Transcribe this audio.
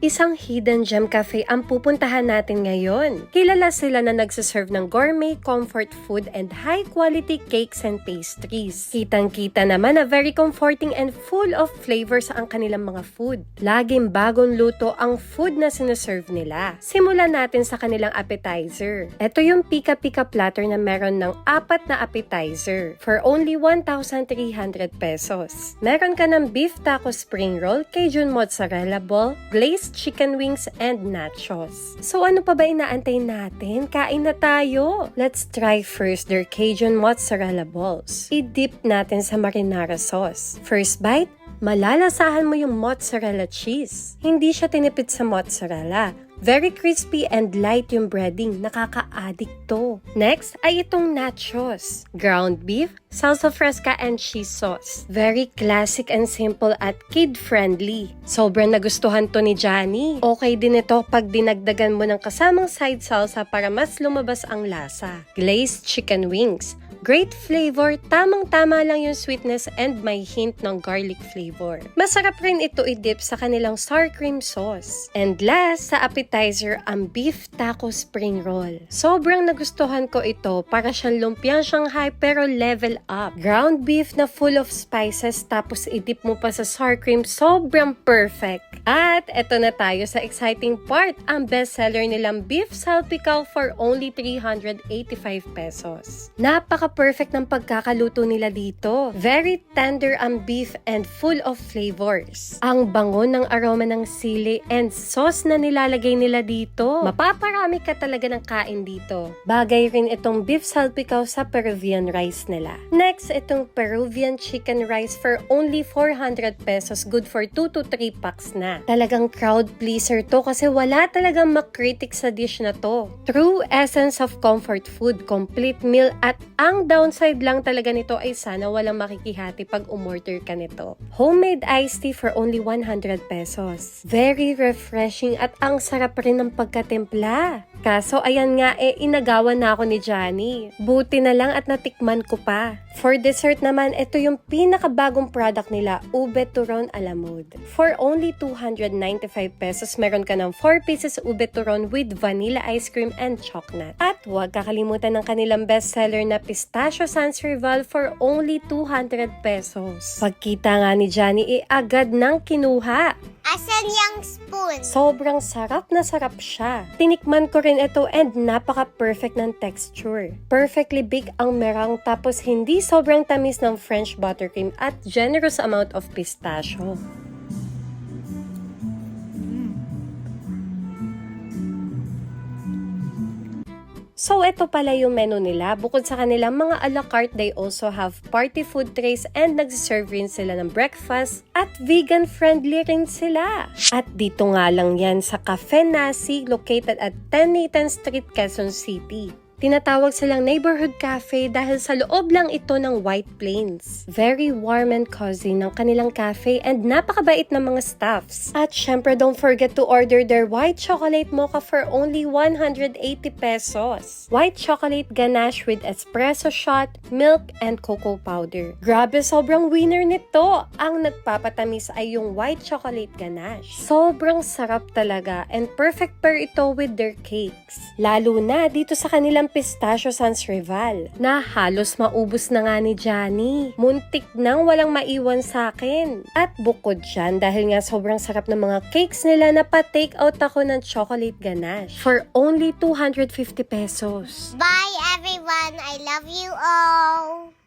Isang hidden gem cafe ang pupuntahan natin ngayon. Kilala sila na nagsaserve ng gourmet comfort food and high quality cakes and pastries. Kitang-kita naman na very comforting and full of flavors ang kanilang mga food. Laging bagong luto ang food na sinaserve nila. Simulan natin sa kanilang appetizer. Ito yung pika-pika platter na meron ng apat na appetizer for only 1,300 pesos. Meron ka ng beef taco spring roll, Cajun mozzarella ball, glazed chicken wings, and nachos. So ano pa ba inaantay natin? Kain na tayo! Let's try first their Cajun mozzarella balls. I-dip natin sa marinara sauce. First bite, malalasahan mo yung mozzarella cheese. Hindi siya tinipid sa mozzarella. Very crispy and light yung breading. Nakaka-addict to. Next ay itong nachos. Ground beef, salsa fresca, and cheese sauce. Very classic and simple at kid-friendly. Sobrang nagustuhan to ni Johnny. Okay din ito pag dinagdagan mo ng kasamang side salsa para mas lumabas ang lasa. Glazed chicken wings. Great flavor, tamang-tama lang yung sweetness and may hint ng garlic flavor. Masarap rin ito i-dip sa kanilang sour cream sauce. And last, sa appetizer, ang beef taco spring roll. Sobrang nagustuhan ko ito para siyang lumpiang Shanghai pero level up. Ground beef na full of spices tapos i-dip mo pa sa sour cream, sobrang perfect. At eto na tayo sa exciting part, ang bestseller nilang beef salpicao for only 385 pesos. Napaka-perfect ng pagkakaluto nila dito. Very tender ang beef and full of flavors. Ang bango ng aroma ng sili and sauce na nilalagay nila dito. Mapaparami ka talaga ng kain dito. Bagay rin itong beef salpicao sa Peruvian rice nila. Next, itong Peruvian chicken rice for only 400 pesos. Good for 2 to 3 packs na. Talagang crowd pleaser to kasi wala talagang makritik sa dish na to. True essence of comfort food, complete meal at ang downside lang talaga nito ay sana walang makikihati pag umorder ka nito. Homemade iced tea for only 100 pesos. Very refreshing at ang sarap rin ng pagkatimpla. Kaso ayan nga eh inagawan na ako ni Johnny. Buti na lang at natikman ko pa. For dessert naman, ito yung pinakabagong product nila, Ube Turon Alamod. For only 295 pesos, meron ka ng 4 pieces Ube Turon with vanilla ice cream and chocolate. At huwag kakalimutan ng kanilang bestseller na Pistachio Sans Rival for only 200 pesos. Pagkita nga ni Johnny, eh agad nang kinuha. Asan yung spoon? Sobrang sarap na sarap siya. Tinikman ko rin ito and napaka-perfect ng texture. Perfectly big ang merang tapos hindi sobrang tamis ng French buttercream at generous amount of pistachio. So, ito pala yung menu nila. Bukod sa kanilang mga a la carte, they also have party food trays and nagsiserve rin sila ng breakfast at vegan-friendly rin sila. At dito nga lang yan sa Cafe Nasi located at 10 Nathan Street, Quezon City. Tinatawag silang neighborhood cafe dahil sa loob lang ito ng White Plains. Very warm and cozy ng kanilang cafe and napakabait ng mga staffs. At syempre don't forget to order their white chocolate mocha for only 180 pesos. White chocolate ganache with espresso shot, milk, and cocoa powder. Grabe, sobrang winner nito! Ang nagpapatamis ay yung white chocolate ganache. Sobrang sarap talaga and perfect pair ito with their cakes. Lalo na dito sa kanilang pistachio sans rival na halos maubos na nga ni Johnny. Muntik nang walang maiwan sa akin. At bukod dyan, dahil nga sobrang sarap ng mga cakes nila, napa-take out ako ng chocolate ganache for only 250 pesos. Bye everyone. I love you all.